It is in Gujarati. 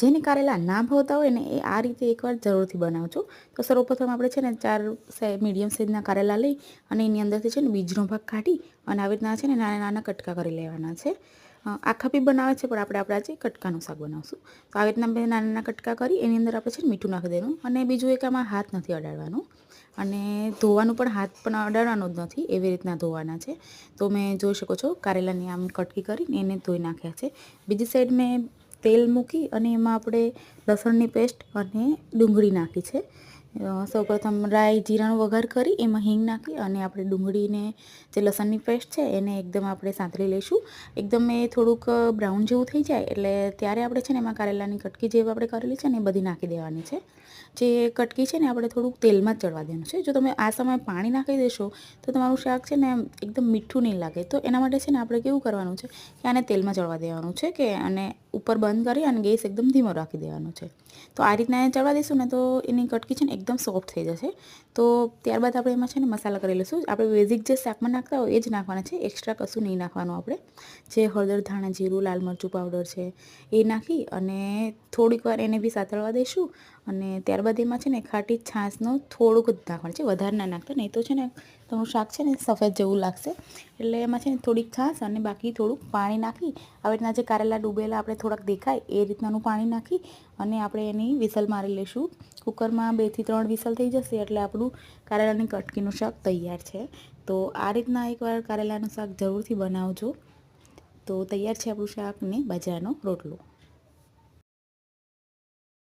જેને કારેલા ના ભાવતા હોય ને એ આ રીતે એકવાર જરૂરથી બનાવજો. તો સર્વપ્રથમ આપણે છે ને ચાર મીડિયમ સાઇઝના કારેલા લઈ અને એની અંદરથી છે ને બીજનો ભાગ કાઢી અને આવી રીતના છે ને નાના નાના કટકા કરી લેવાના છે. આખા બી બનાવે છે, પણ આપણે આપણે આજે કટકાનું શાક બનાવશું. તો આવી રીતના બે નાના નાના કટકા કરી, એની અંદર આપણે છે ને મીઠું નાખી દેવાનું અને બીજું એક આમાં હાથ નથી અડાડવાનું. અને ધોવાનું પણ હાથ પણ અડાડવાનો જ નથી, એવી રીતના ધોવાના છે. તો મેં જોઈ શકો છો, કારેલાની આમ કટકી કરીને એને ધોઈ નાખ્યા છે. બીજી સાઈડ મેં તેલ મૂકી અને એમાં આપણે લસણની પેસ્ટ અને ડુંગળી નાખી છે. સૌપ્રથમ રાઈ જીરાનો વઘાર કરી, એમાં હિંગ નાખી અને આપણે ડુંગળીને જે લસણની પેસ્ટ છે એને એકદમ આપણે સાંતળી લઈશું. એકદમ એ થોડુંક બ્રાઉન જેવું થઈ જાય એટલે ત્યારે આપણે છે ને એમાં કારેલાની કટકી જેવી આપણે કરેલી છે ને એ બધી નાખી દેવાની છે. જે કટકી છે ને આપણે થોડુંક તેલમાં જ ચડવા દેવાનું છે. જો તમે આ સમયે પાણી નાખી દેશો તો તમારું શાક છે ને એકદમ મીઠું નહીં લાગે. તો એના માટે છે ને આપણે કેવું કરવાનું છે કે આને તેલમાં ચડવા દેવાનું છે કે અને ઉપર બંધ કરી અને ગેસ એકદમ ધીમો રાખી દેવાનો છે. તો આ રીતના એને ચડવા દઈશું ને તો એની કટકી છે ને એકદમ સોફ્ટ થઈ જશે. તો ત્યારબાદ આપણે એમાં છે ને મસાલા કરી લઈશું. આપણે બેઝિક જે શાકમાં નાખતા હોય એ જ નાખવાના છે. એક્સ્ટ્રા કશું નહીં નાખવાનું આપણે. જે હળદર, ધાણા, જીરું, લાલ મરચું પાવડર છે એ નાખી અને થોડીક વાર એને બી સાતળવા દઈશું. અને ત્યારબાદ એમાં છે ને ખાટી છાશનો થોડુંક જ નાખવાનું છે. વધારે ના નાખતા. નહીં તો છે ને તમારું શાક છે ને સફેદ જેવું લાગશે. એટલે એમાં છે ને થોડીક છાશ અને બાકી થોડુંક પાણી નાખી. આવી રીતના જે કારેલા ડૂબેલા આપણે થોડાક દેખાય, એ રીતનાનું પાણી નાખી અને આપણે એની વિસલ મારી લઈશું. કુકરમાં બેથી ત્રણ વિસલ થઈ જશે એટલે આપણું કારેલાની કટકીનું શાક તૈયાર છે. તો આ રીતના એકવાર કારેલાનું શાક જરૂરથી બનાવજો. તો તૈયાર છે આપણું શાક ને બાજરાનો રોટલો.